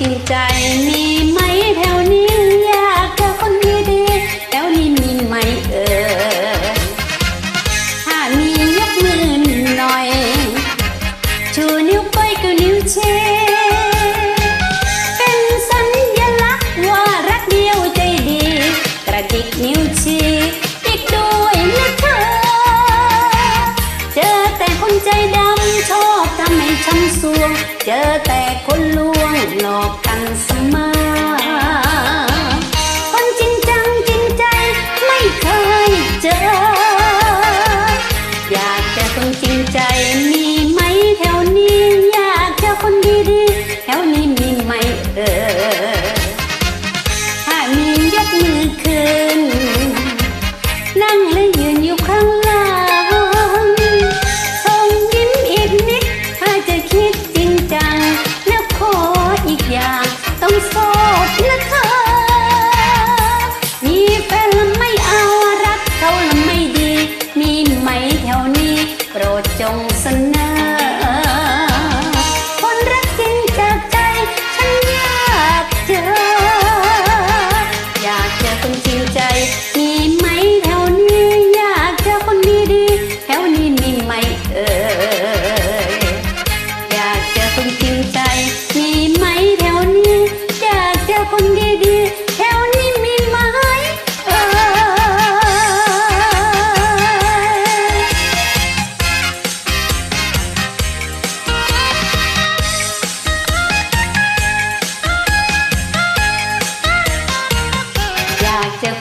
จริงใจมีำซวง เจอแต่คนลวงหลอกกันเสมอ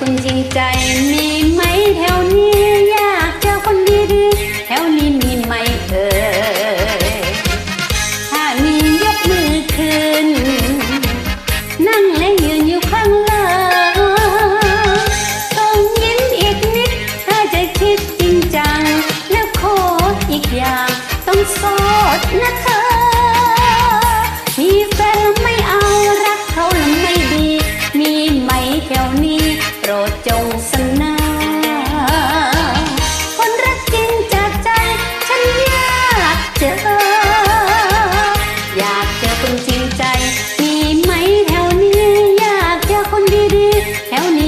คนจริงใจมี piriri é o